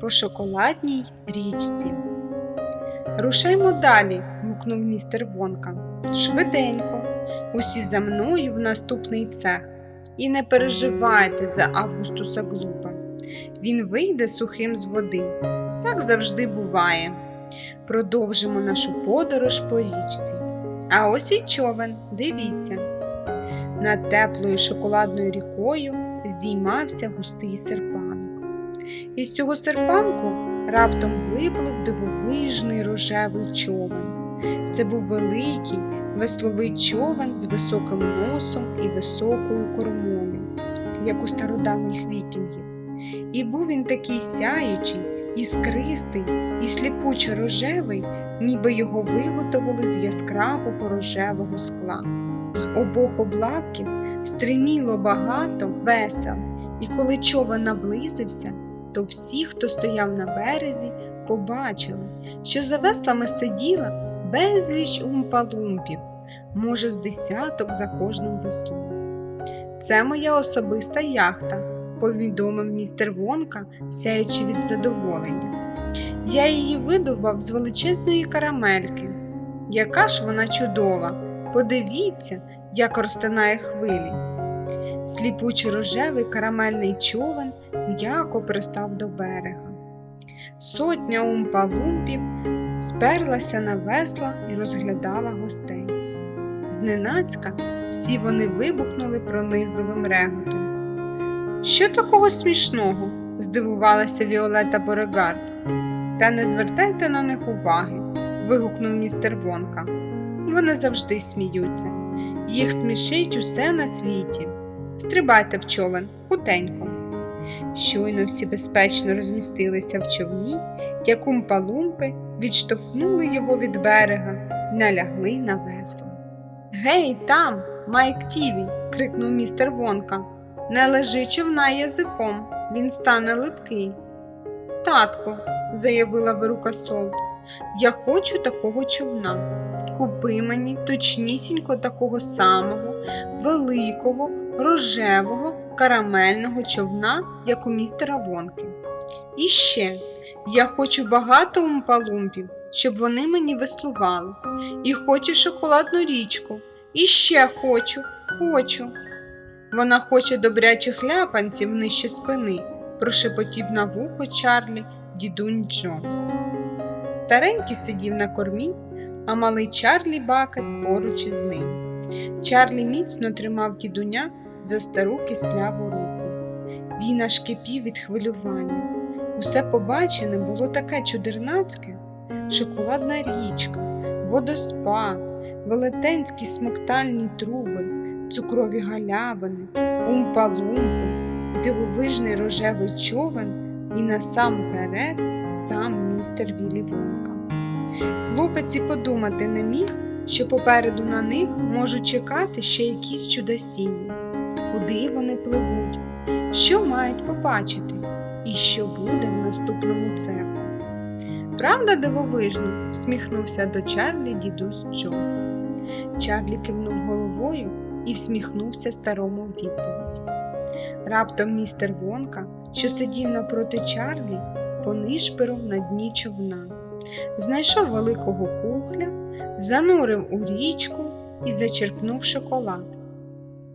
по шоколадній річці. Рушаймо далі, гукнув містер Вонка. Швиденько, усі за мною в наступний цех. І не переживайте за Августуса Глупа. Він вийде сухим з води. Так завжди буває. Продовжимо нашу подорож по річці. А ось і човен, дивіться. Над теплою шоколадною рікою здіймався густий серпанок. Із цього серпанку раптом виплив дивовижний рожевий човен. Це був великий весловий човен з високим носом і високою кормою, як у стародавніх вікінгів. І був він такий сяючий, іскристий і сліпучо рожевий, ніби його виготовили з яскравого рожевого скла. З обох облавків стриміло багато весел, і коли човен наблизився, то всі, хто стояв на березі, побачили, що за веслами сиділа безліч умпалумпів, може, з десяток за кожним веслом. Це моя особиста яхта, повідомив містер Вонка, сяючи від задоволення. Я її видовбав з величезної карамельки. Яка ж вона чудова! Подивіться, як розтинає хвилі. Сліпучий рожевий карамельний човен м'яко пристав до берега. Сотня умпалумпів сперлася на весла і розглядала гостей. Зненацька всі вони вибухнули пронизливим реготом. Що такого смішного? здивувалася Віолета Борегард. Та не звертайте на них уваги, вигукнув містер Вонка. Вони завжди сміються. Їх смішить усе на світі. Стрибайте в човен, хутенько. Щойно всі безпечно розмістилися в човні, як умпалумпи відштовхнули його від берега налягли на весла. Гей, там, Майк Тіві, крикнув містер Вонка. Не лежи човна язиком, він стане липкий. Татко, заявила Верука Солт, я хочу такого човна. Купи мені точнісінько такого самого, великого, рожевого, карамельного човна, як у містера Вонки. І ще я хочу багато умпалумпів, щоб вони мені веслували. І хочу шоколадну річку. І ще хочу, хочу. Вона хоче добрячих ляпанців нижче спини, прошепотів на вухо Чарлі дідунь Джо. Старенький сидів на кормі, а малий Чарлі Бакет поруч із ним. Чарлі міцно тримав дідуня за стару кисляву руку. Він аж кипів від хвилювання. Усе побачене було таке чудернацьке: шоколадна річка, водоспад, велетенські смоктальні труби, цукрові галявини, умпалумпи, дивовижний рожевий човен і насамперед сам містер Віллі Вонка. Хлопець і подумати не міг, що попереду на них можуть чекати ще якісь чудосіння, куди вони пливуть, що мають побачити і що буде в наступному цеху. Правда, дивовижно? всміхнувся до Чарлі дідусь Джо. Чарлі кивнув головою і всміхнувся старому відповідь. Раптом містер Вонка, що сидів напроти Чарлі, понишпирив на дні човна, знайшов великого кухля, занурив у річку і зачерпнув шоколад.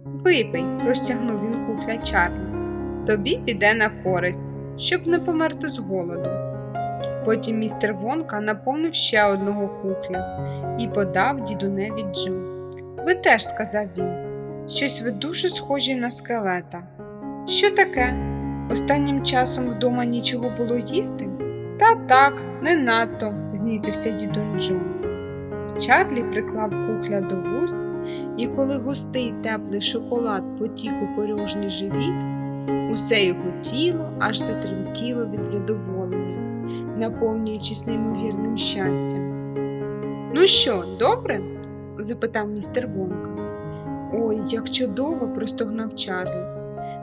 Випий, розтягнув він кухля Чарлі. Тобі піде на користь, щоб не померти з голоду. Потім містер Вонка наповнив ще одного кухля і подав дідуневі Джо. Ви теж, сказав він, щось ви дуже схожі на скелета. Що таке? Останнім часом вдома нічого було їсти? Та так, не надто, знітився дідунь Джо. Чарлі приклав кухля до вуст, і коли густий теплий шоколад потік у порожній живіт, усе його тіло аж затремтіло від задоволення, наповнюючись неймовірним щастям. Ну що, добре? запитав містер Вонка. Ой, як чудово, простогнав Чарлі.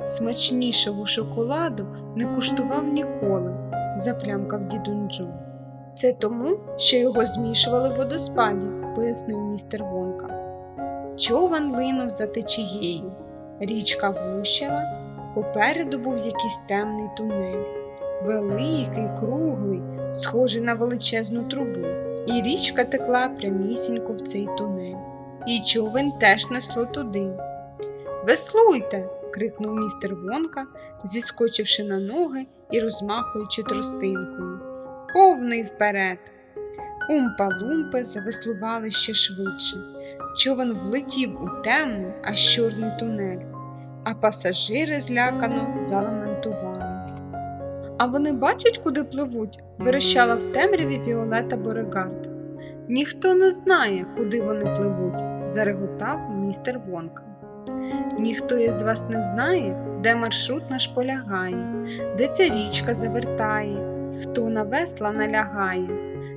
Смачнішого шоколаду не куштував ніколи, заплямкав дідунь Джо. Це тому, що його змішували в водоспаді, пояснив містер Вонка. Човен линув за течією, річка вущала, попереду був якийсь темний тунель. великий, круглий, схожий на величезну трубу, і річка текла прямісінько в цей тунель. І човен теж несло туди. Веслуйте. крикнув містер Вонка, зіскочивши на ноги і розмахуючи тростинкою. Повний вперед. Умпа-лумпи завеслували ще швидше. Човен влетів у темний, аж чорний тунель, а пасажири злякано заламентували. А вони бачать, куди пливуть? верещала в темряві Віолета Борегард. Ніхто не знає, куди вони пливуть, зареготав містер Вонка. Ніхто із вас не знає, де маршрут наш полягає, де ця річка завертає, хто на весла налягає.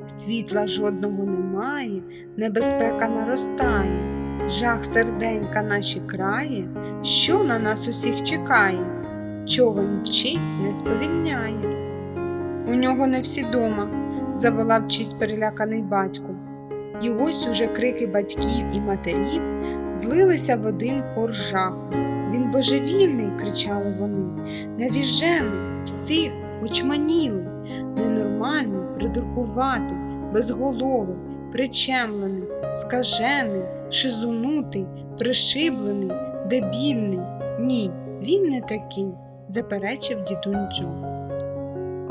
Світла жодного немає, небезпека наростає, жах серденька наші крає, що на нас усіх чекає, човен мчить не сповільняє. У нього не всі дома, заволав чийсь переляканий батько. І ось уже крики батьків і матерів злилися в один хор жаху. Він божевільний, кричали вони, навіжений, всіх очманіли, ненормальний, придуркуватий, безголовий, причемлений, скажений, шизунутий, пришиблений, дебільний. Ні, він не такий, заперечив дідунь Джо.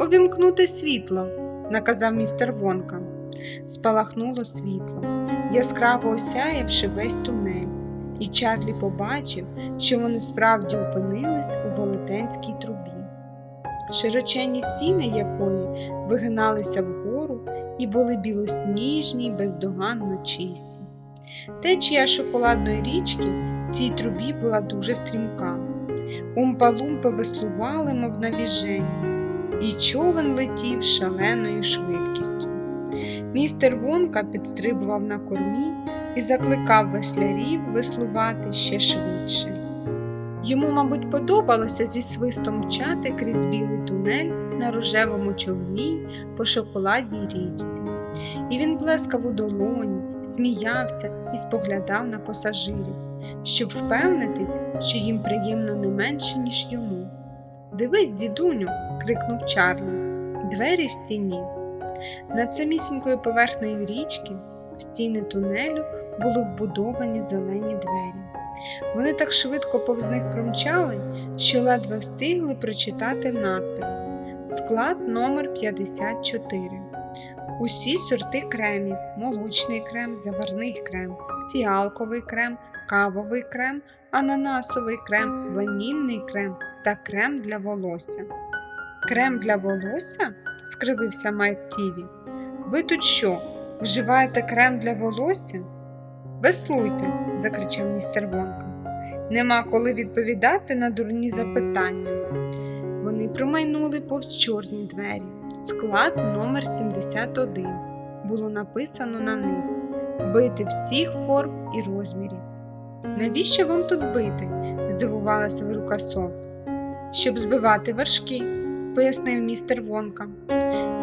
Увімкнути світло, наказав містер Вонка. Спалахнуло світло, яскраво осяявши весь тунель, і Чарлі побачив, що вони справді опинились у велетенській трубі, широченні стіни якої вигиналися вгору і були білосніжні й бездоганно чисті. Течія шоколадної річки в цій трубі була дуже стрімка. Умпа-лумпи веслували, мов навіжені, і човен летів шаленою швидкістю. Містер Вонка підстрибував на кормі і закликав веслярів веслувати ще швидше. Йому, мабуть, подобалося зі свистом мчати крізь білий тунель на рожевому човні по шоколадній річці. І він блескав у долоні, сміявся і споглядав на пасажирів, щоб впевнитись, що їм приємно не менше, ніж йому. Дивись, дідуню, крикнув Чарлі. Двері в стіні. Над самісінькою поверхнею річки, в стіни тунелю, були вбудовані зелені двері. Вони так швидко повз них промчали, що ледве встигли прочитати надпис Склад номер 54 Усі сорти кремів, молочний крем, заварний крем, фіалковий крем, кавовий крем, ананасовий крем, ванільний крем та крем для волосся. Крем для волосся? скривився Майк Тіві. Ви тут що? Вживаєте крем для волосся? Веслуйте, закричав містер Вонка. Нема коли відповідати на дурні запитання. Вони промайнули повз чорні двері. Склад номер 71 було написано на них бити всіх форм і розмірів. Навіщо вам тут бити? здивувалася Вирукасов. Щоб збивати вершки, пояснив містер Вонка.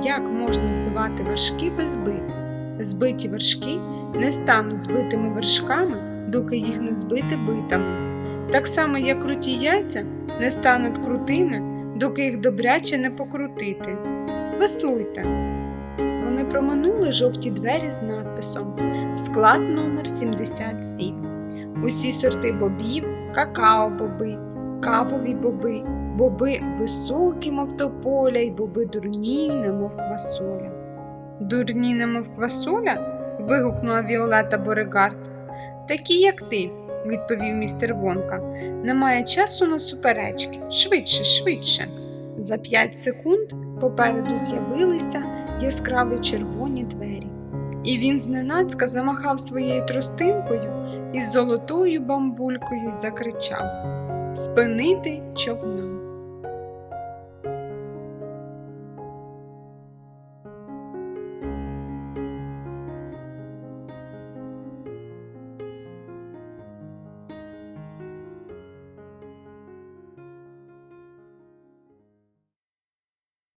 Як можна збивати вершки без бит? Збиті вершки не стануть збитими вершками, доки їх не збити битами. Так само, як круті яйця не стануть крутими, доки їх добряче не покрутити. Веслуйте. Вони проминули жовті двері з надписом Склад номер 77. Усі сорти бобів, какао-боби, кавові боби, боби високі, мов тополя, й боби дурні, немов квасоля. Дурні, немов квасоля? Вигукнула Віолета Борегард. Такі, як ти, відповів містер Вонка. Немає часу на суперечки. Швидше, швидше. За п'ять секунд попереду з'явилися яскраві червоні двері, і він зненацька замахав своєю тростинкою із золотою бамбулькою закричав Спинити човна.